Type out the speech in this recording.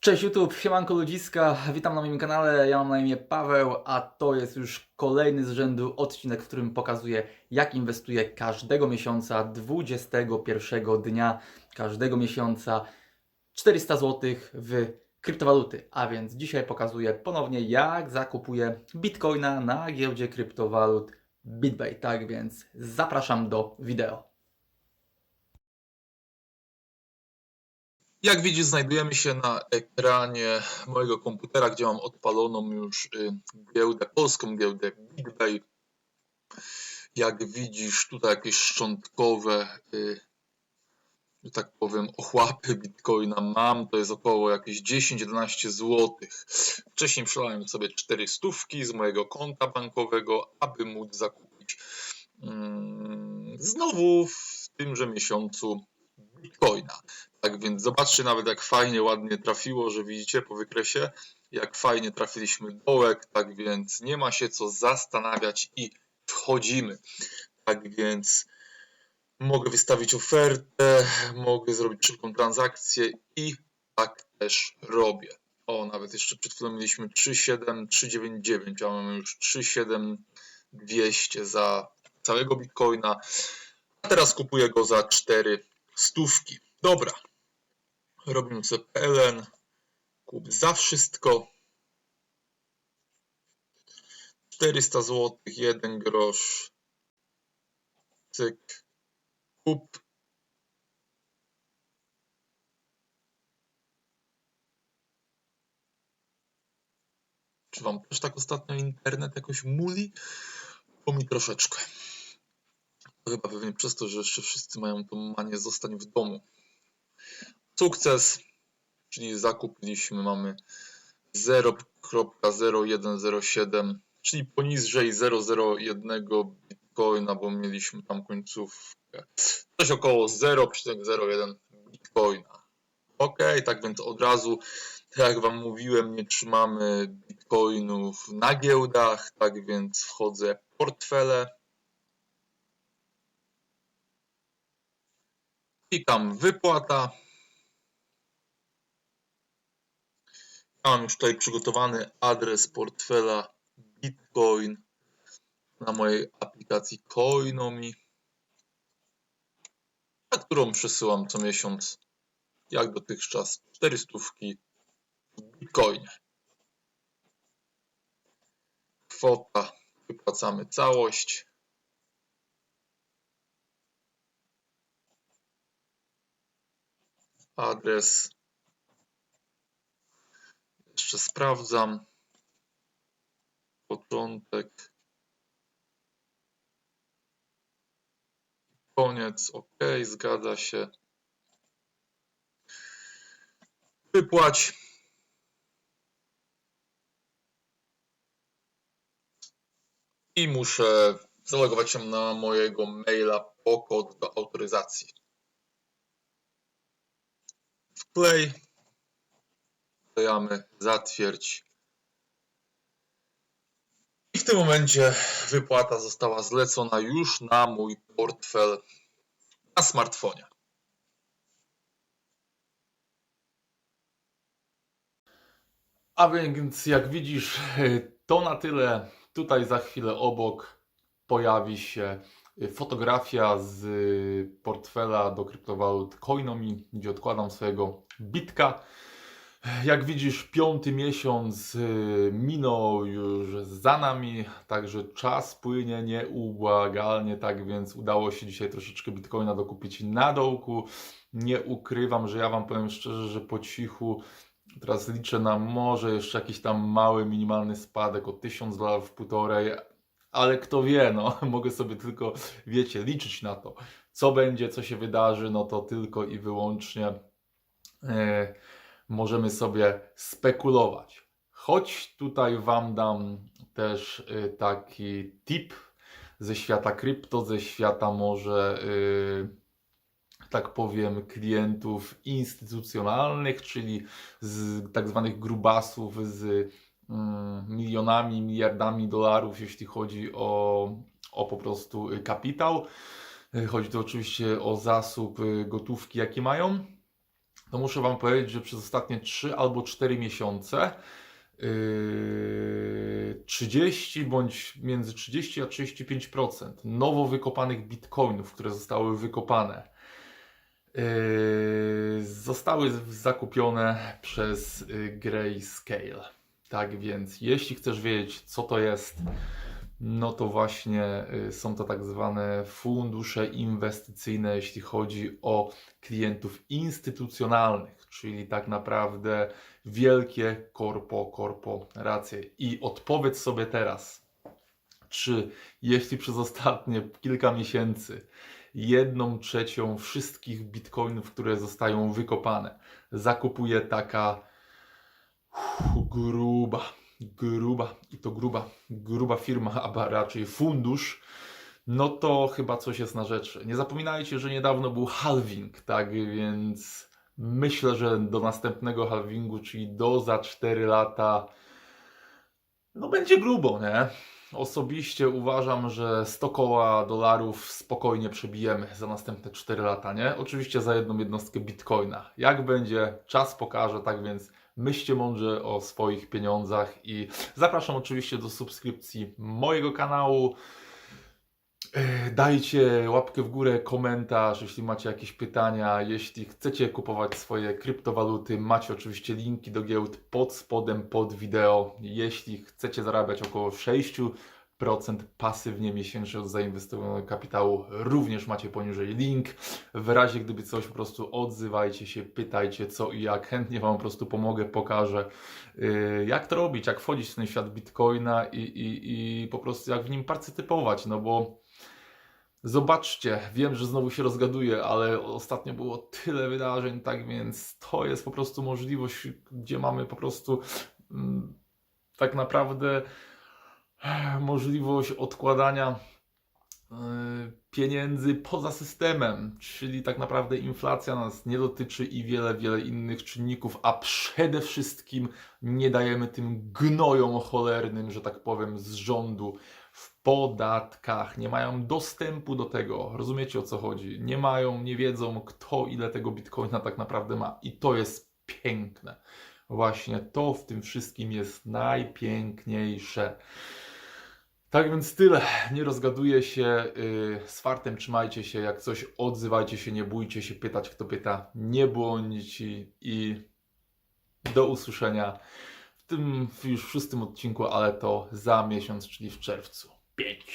Cześć YouTube, siemanko ludziska, witam na moim kanale, ja mam na imię Paweł, a to jest już kolejny z rzędu odcinek, w którym pokazuję jak inwestuję każdego miesiąca, 21 dnia każdego miesiąca 400 zł w kryptowaluty, a więc dzisiaj pokazuję ponownie jak zakupuję bitcoina na giełdzie kryptowalut BitBay, tak więc zapraszam do wideo. Jak widzisz, znajdujemy się na ekranie mojego komputera, gdzie mam odpaloną już y, giełdę, polską giełdę BitBay. Jak widzisz, tutaj jakieś szczątkowe, y, że tak powiem, ochłapy bitcoina mam. To jest około jakieś 10-11 zł. Wcześniej przelałem sobie 4 stówki z mojego konta bankowego, aby móc zakupić mm, znowu w tymże miesiącu bitcoina. Tak więc zobaczcie nawet jak fajnie, ładnie trafiło, że widzicie po wykresie, jak fajnie trafiliśmy dołek, tak więc nie ma się co zastanawiać i wchodzimy. Tak więc mogę wystawić ofertę, mogę zrobić szybką transakcję i tak też robię. O, nawet jeszcze przed chwilą mieliśmy 37399, a mamy już 37200 za całego bitcoina, a teraz kupuję go za 4 stówki. Dobra, robimy sobie PLN, kup za wszystko. 400 zł, 1 grosz. Cyk. Kup. Czy wam też tak ostatnio internet jakoś muli? Bo mi troszeczkę. Chyba pewnie przez to, że jeszcze wszyscy mają tą manię zostań w domu. Sukces, czyli zakupiliśmy, mamy 0.0107, czyli poniżej 0,01 bitcoina, bo mieliśmy tam końcówkę. Coś około 0,01 bitcoina. Ok, tak więc od razu, tak jak Wam mówiłem, nie trzymamy bitcoinów na giełdach, tak więc wchodzę w portfele. Klikam wypłata. Ja mam już tutaj przygotowany adres portfela Bitcoin na mojej aplikacji Coinomi, na którą przesyłam co miesiąc, jak dotychczas, 400 w Bitcoinie. Kwota, wypłacamy całość. Adres jeszcze sprawdzam. Początek. Koniec. OK, zgadza się. Wypłać. I muszę zalogować się na mojego maila po kod do autoryzacji. Wklej wklejamy zatwierdź. I w tym momencie wypłata została zlecona już na mój portfel na smartfonie. A więc jak widzisz, to na tyle. Tutaj za chwilę obok pojawi się fotografia z portfela do kryptowalut Coinomi, gdzie odkładam swojego bitka. Jak widzisz, piąty miesiąc y, minął już za nami, także czas płynie nieubłagalnie, tak więc udało się dzisiaj troszeczkę bitcoina dokupić na dołku. Nie ukrywam, że ja Wam powiem szczerze, że po cichu teraz liczę na może jeszcze jakiś tam mały, minimalny spadek o 1000 dolarów, półtorej, ale kto wie, no, mogę sobie tylko, wiecie, liczyć na to. Co będzie, co się wydarzy, no to tylko i wyłącznie. E, możemy sobie spekulować. Choć tutaj Wam dam też y, taki tip ze świata krypto, ze świata może, y, tak powiem, klientów instytucjonalnych, czyli z tak zwanych grubasów z mm, milionami, miliardami dolarów, jeśli chodzi o, o po prostu kapitał. Y, Chodzi tu oczywiście o zasób y, gotówki, jaki mają. to muszę Wam powiedzieć, że przez ostatnie 3 albo 4 miesiące yy, 30 bądź między 30 a 35% nowo wykopanych bitcoinów, które zostały wykopane, zostały zakupione przez Grayscale. Tak więc, jeśli chcesz wiedzieć, co to jest, no to właśnie y, są to tak zwane fundusze inwestycyjne, jeśli chodzi o klientów instytucjonalnych, czyli tak naprawdę wielkie korpo, korporacje. I odpowiedz sobie teraz, czy jeśli przez ostatnie kilka miesięcy jedną trzecią wszystkich bitcoinów, które zostają wykopane, zakupuje taka gruba, gruba i to gruba, gruba firma, a raczej fundusz, no to chyba coś jest na rzeczy. Nie zapominajcie, że niedawno był halving, tak więc myślę, że do następnego halvingu, czyli do za 4 lata, no będzie grubo, nie? Osobiście uważam, że 100 koła dolarów spokojnie przebijemy za następne 4 lata, nie? Oczywiście za jedną jednostkę bitcoina. Jak będzie, czas pokaże, tak więc myślcie mądrze o swoich pieniądzach i zapraszam oczywiście do subskrypcji mojego kanału. E, Dajcie łapkę w górę, komentarz, jeśli macie jakieś pytania. Jeśli chcecie kupować swoje kryptowaluty, macie oczywiście linki do giełd pod spodem, pod wideo. Jeśli chcecie zarabiać około 6% pasywnie miesięcznie od zainwestowanego kapitału, również macie poniżej link. W razie gdyby coś, po prostu odzywajcie się, pytajcie co i jak. Chętnie Wam po prostu pomogę, pokażę yy, jak to robić, jak wchodzić w ten świat Bitcoina i, i, i po prostu jak w nim partycypować, no bo Zobaczcie, wiem, że znowu się rozgaduję, ale ostatnio było tyle wydarzeń, tak więc to jest po prostu możliwość, gdzie mamy po prostu mm, tak naprawdę możliwość odkładania y, pieniędzy poza systemem, czyli tak naprawdę inflacja nas nie dotyczy i wiele, wiele innych czynników, a przede wszystkim nie dajemy tym gnojom cholernym, że tak powiem, z rządu w podatkach, nie mają dostępu do tego. Rozumiecie o co chodzi? Nie mają, nie wiedzą, kto ile tego bitcoina tak naprawdę ma. I to jest piękne. Właśnie to w tym wszystkim jest najpiękniejsze. Tak więc tyle. Nie rozgaduję się. Yy, z fartem trzymajcie się. Jak coś odzywajcie się, nie bójcie się pytać, kto pyta. Nie błądźcie i do usłyszenia w tym już szóstym odcinku, ale to za miesiąc, czyli w czerwcu. Pięć.